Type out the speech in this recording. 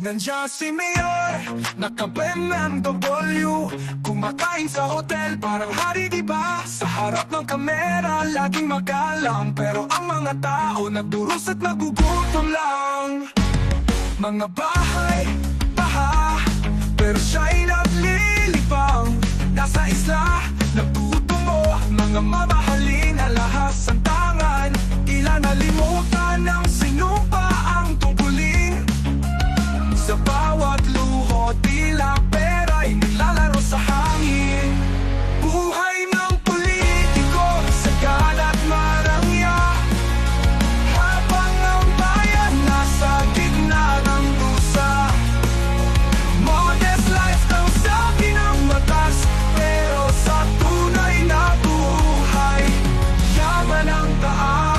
Nandiyan si Mayor, naka-BMW Kumakain sa hotel, parang hari di ba? Sa harap ng kamera, laging magalang. Pero ang mga tao, nagdurus at nagugutom lang. Mga bahay, baha Pero siya'y naglilibang. Nasa isla, nagtutumo Mga mamahalin